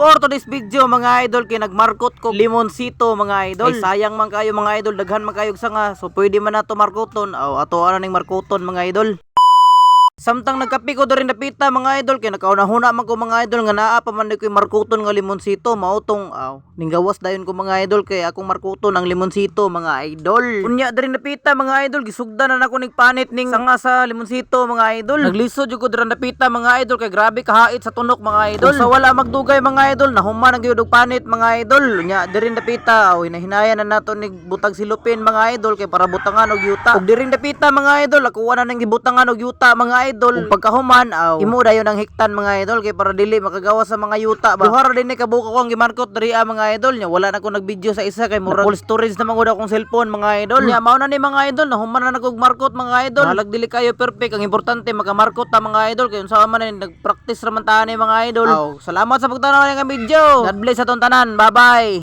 For today's video mga idol kay nagmarkot ko limonsito mga idol. Ay sayang man kayo mga idol daghan man kayo sa nga. So pwede man nato markoton aw ato ano ning markoton mga idol. Samtang nagkapi ko doon napita mga idol kay nakauna-huna man ko mga idol nga naa pa man ko'y markuton nga limonsito mautong aw ninggawas dayon ko mga idol kay akong markuton ang limonsito mga idol. Unya diri napita mga idol gisugdan na nako ning panit ning sanga sa limonsito mga idol. Naglisod jud ko diri napita mga idol kay grabe kahait sa tunok mga idol. Sa wala magdugay mga idol nahuman ang gyud panit mga idol. Unya diri napita aw hinahinayan na nato nig butag silupin mga idol kay para butangan og yuta. Ug diri napita mga idol ako wala nang gibutangan og yuta mga idol. Ug pagkahuman aw imo dayon ang hiktan mga idol kay para dili makagawa sa mga yuta ba. Duhar din ni kabuka ko ang gimarkot diri ah, mga idol nya wala na ko nagvideo sa isa kay murag full storage na mangud akong cellphone mga idol. Nya mao na ni mga idol nahuman na nagog markot mga idol. Halag dili kayo perfect ang importante makamarkot ta mga idol kay unsa man ni nagpractice ra man ta ni mga idol. Aw salamat sa pagtanaw ng video. God bless sa tanan. Bye bye.